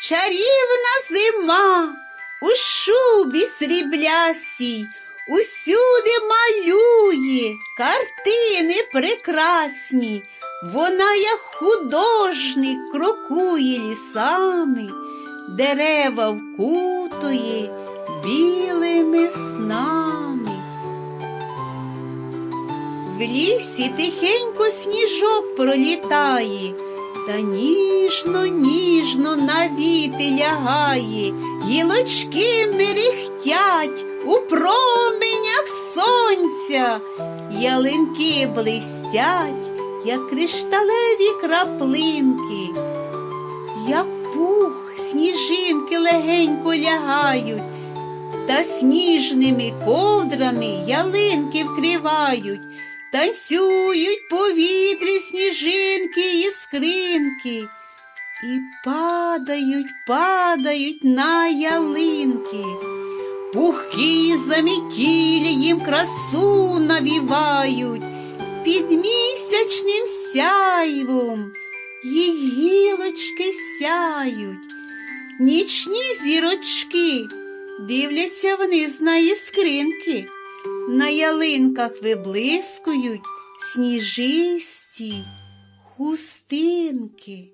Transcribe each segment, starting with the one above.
Чарівна зима у шубі сріблястій, усюди малює картини прекрасні. Вона, як художник, крокує лісами, дерева вкутує білими снами. В лісі тихенько сніжок пролітає, та ніжно, ніжно на віти лягає, гілочки мерехтять у променях сонця, ялинки блистять, як кришталеві краплинки, як пух, сніжинки легенько лягають, та сніжними ковдрами ялинки вкривають. Танцюють повітрі сніжинки і скринки, і падають, падають на ялинки. Пухкі замітілі їм красу навівають, під місячним сяйвом їх гілочки сяють. Нічні зірочки дивляться вниз на іскринки. На ялинках виблискують сніжисті хустинки.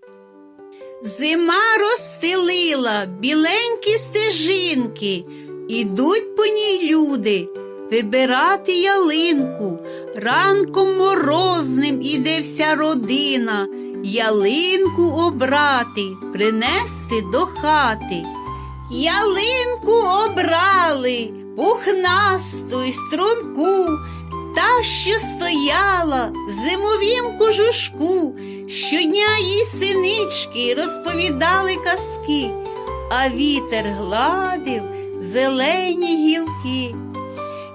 Зима розстелила біленькі стежинки, ідуть по ній люди вибирати ялинку. Ранком морозним іде вся родина, ялинку обрати, принести до хати. Ялинку обрали пухнасту й струнку, та, що стояла в зимовім кожушку, щодня їй синички розповідали казки, а вітер гладив зелені гілки.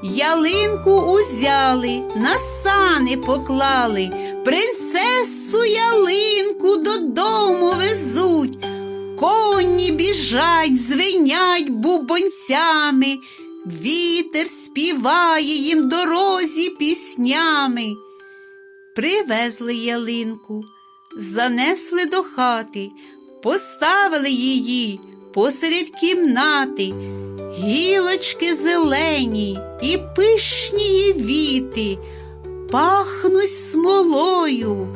Ялинку узяли, на сани поклали, принцесу ялинку додому везуть. Коні біжать, звенять бубонцями, вітер співає їм дорозі піснями. Привезли ялинку, занесли до хати, поставили її посеред кімнати, гілочки зелені і пишні віти, пахнуть смолою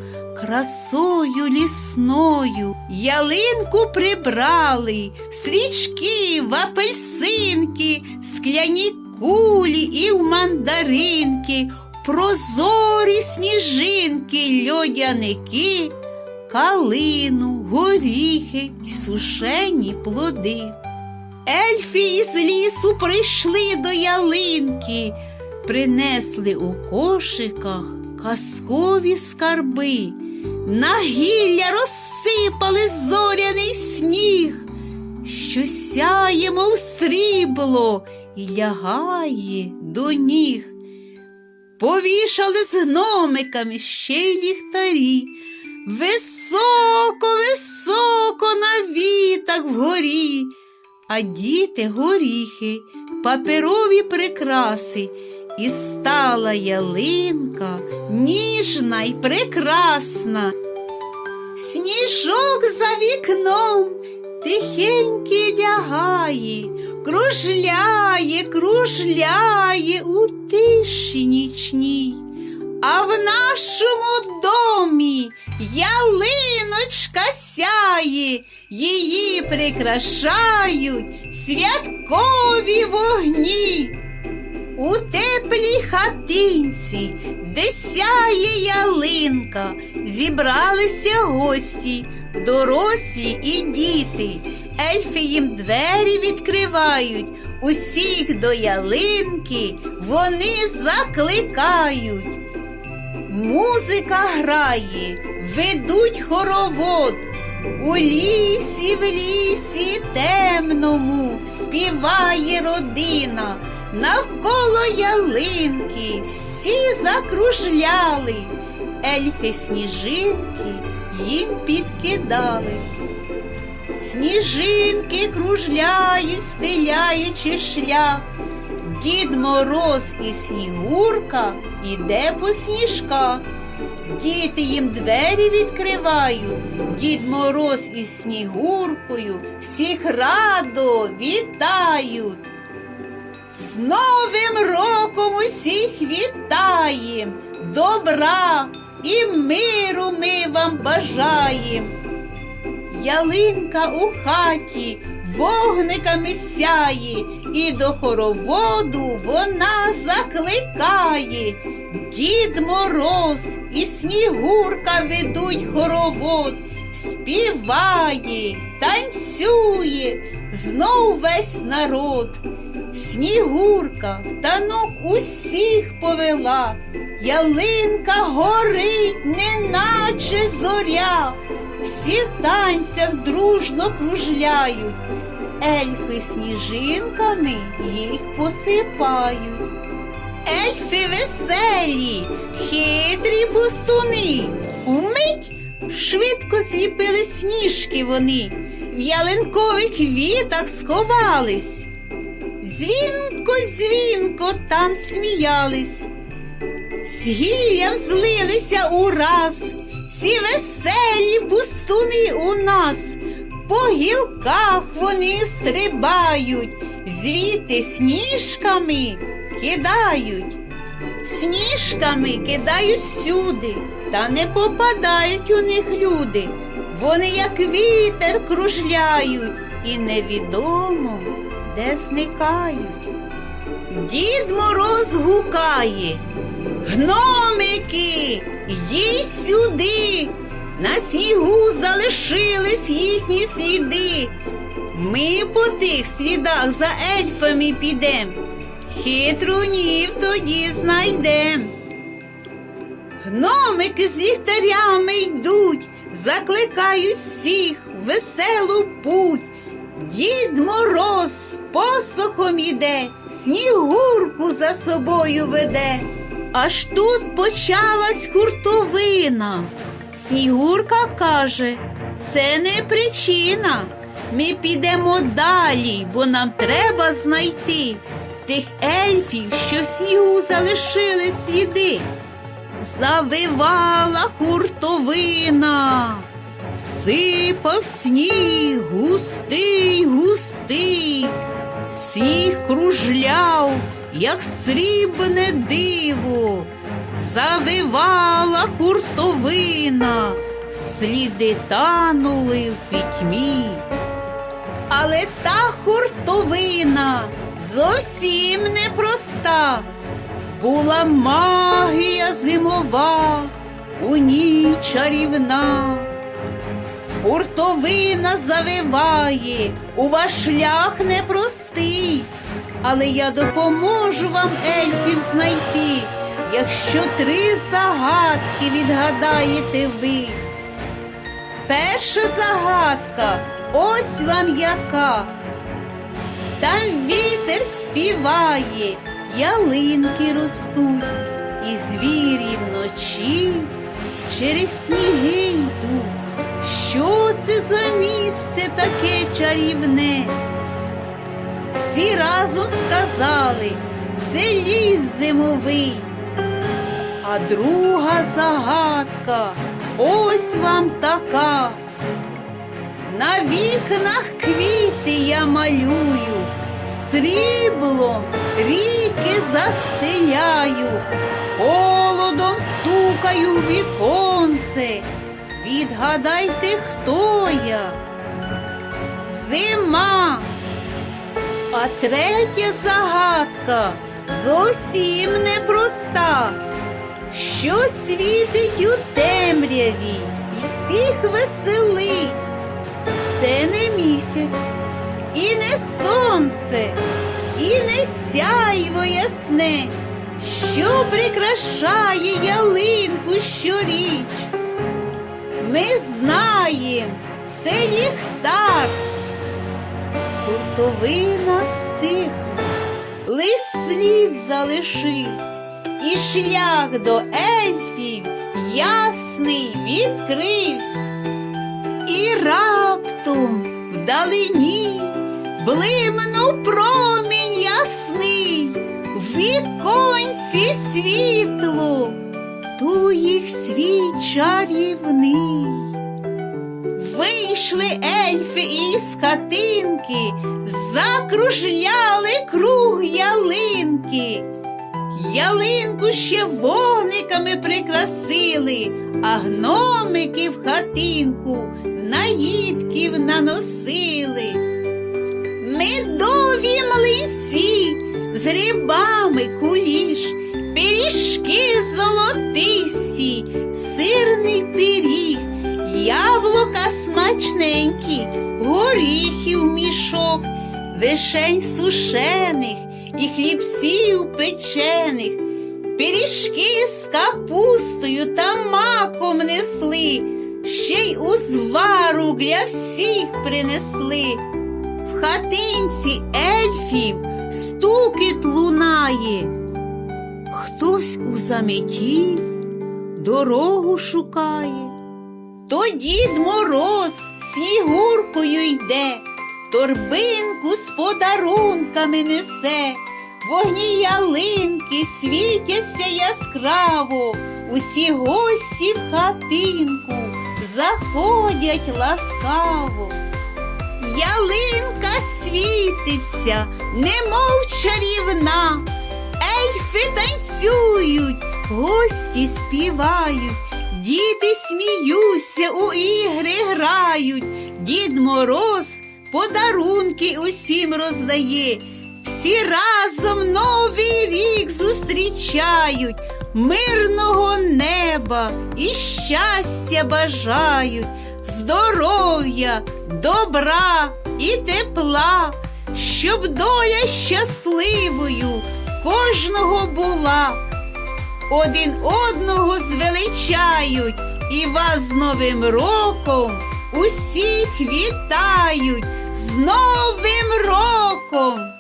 красою лісною. Ялинку прибрали, стрічки в апельсинки, скляні кулі і в мандаринки, прозорі сніжинки, льодяники, калину, горіхи й сушені плоди. Ельфи із лісу прийшли до ялинки, принесли у кошиках казкові скарби, на гілля розсипали зоряний сніг, що сяє, мов срібло, і лягає до ніг. Повішали з гномиками ще й ліхтарі. Високо, високо на вітах вгорі, а діти горіхи, паперові прикраси, і стала ялинка ніжна й прекрасна. Сніжок за вікном тихенький лягає, кружляє, кружляє у тиші нічній. А в нашому домі ялиночка сяє, її прикрашають святкові вогні. У теплій хатинці, де сяє ялинка, зібралися гості, дорослі і діти. Ельфи їм двері відкривають, усіх до ялинки вони закликають. Музика грає, ведуть хоровод. У лісі, в лісі темному співає родина. Навколо ялинки всі закружляли, ельфи сніжинки їм підкидали. Сніжинки кружляють, стиляючи шлях. Дід Мороз і Снігурка іде по сніжках. Діти їм двері відкривають, Дід Мороз із Снігуркою всіх радо вітають. З Новим роком усіх вітаєм, добра і миру ми вам бажаєм. Ялинка у хаті вогниками сяє, і до хороводу вона закликає. Дід Мороз і Снігурка ведуть хоровод, співає, танцює, знов весь народ. Снігурка в танок усіх повела, ялинка горить, неначе зоря, всі в танцях дружно кружляють, ельфи сніжинками їх посипають. Ельфи веселі, хитрі пустуни. Умить швидко зліпили сніжки вони, в ялинкових вітах сховались. Дзвінко, дзвінко там сміялись, з гіллям злилися ураз, ці веселі пустуни у нас, по гілках вони стрибають, звідти сніжками кидають, сніжками кидають всюди, та не попадають у них люди. Вони, як вітер, кружляють, і невідомо, де зникають. Дід Мороз гукає. Гномики, йдіть сюди. На снігу залишились їхні сліди. Ми по тих слідах за ельфами підем, хитрунів тоді знайдем. Гномики з ліхтарями йдуть, закликають всіх веселу путь. Дід Мороз з посохом іде, снігурку за собою веде. Аж тут почалась хуртовина. Снігурка каже, це не причина. Ми підемо далі, бо нам треба знайти тих ельфів, що в снігу залишили сліди. Завивала хуртовина, сипав сніг густий, густий, сніг кружляв, як срібне диво, завивала хуртовина, сліди танули в пітьмі. Але та хуртовина зовсім непроста. Була магія зимова, у ній чарівна. Хуртовина завиває, у ваш шлях непростий, але я допоможу вам ельфів знайти, якщо три загадки відгадаєте ви. Перша загадка, ось вам яка. Там вітер співає, ялинки ростуть, і звірі вночі через сніги йдуть. Що це за місце таке чарівне? Всі разом сказали, це ліс зимовий. А друга загадка, ось вам така. На вікнах квіти я малюю, сріблом ріки застеляю, холодом стукаю в віконце. Відгадайте, хто я? Зима. А третя загадка зовсім непроста. Що світить у темряві і всіх веселить? Це не місяць, і не сонце, і не сяйво ясне, що прикрашає ялинку щоріч. Ми знаєм, це ліхтар. Хуртовина стихла, лиш слід залишився, і шлях до ельфів ясний відкрився. І раптом вдалині блимнув промінь свій чарівний. Вийшли ельфи із хатинки, закружляли круг ялинки. Ялинку ще вогниками прикрасили, а гномики в хатинку наїдків наносили. Медові млинці з грибами куліш, пиріжки золотисті, сирний пиріг, яблука смачненькі, горіхів мішок, вишень сушених і хлібців печених, пиріжки з капустою та маком несли, ще й узвару для всіх принесли. В хатинці ельфів стукіт лунає. Хтось у заметі дорогу шукає. То дід Мороз снігуркою йде, торбинку з подарунками несе, вогні ялинки світяться яскраво, усі гості в хатинку заходять ласкаво. Ялинка світиться, немов чарівна. Ельфи танцюють, гості співають, діти сміються, у ігри грають. Дід Мороз подарунки усім роздає. Всі разом новий рік зустрічають, мирного неба і щастя бажають, здоров'я, добра і тепла, щоб доля щасливою кожного була. Один одного звеличають і вас з Новим роком усіх вітають з Новим роком.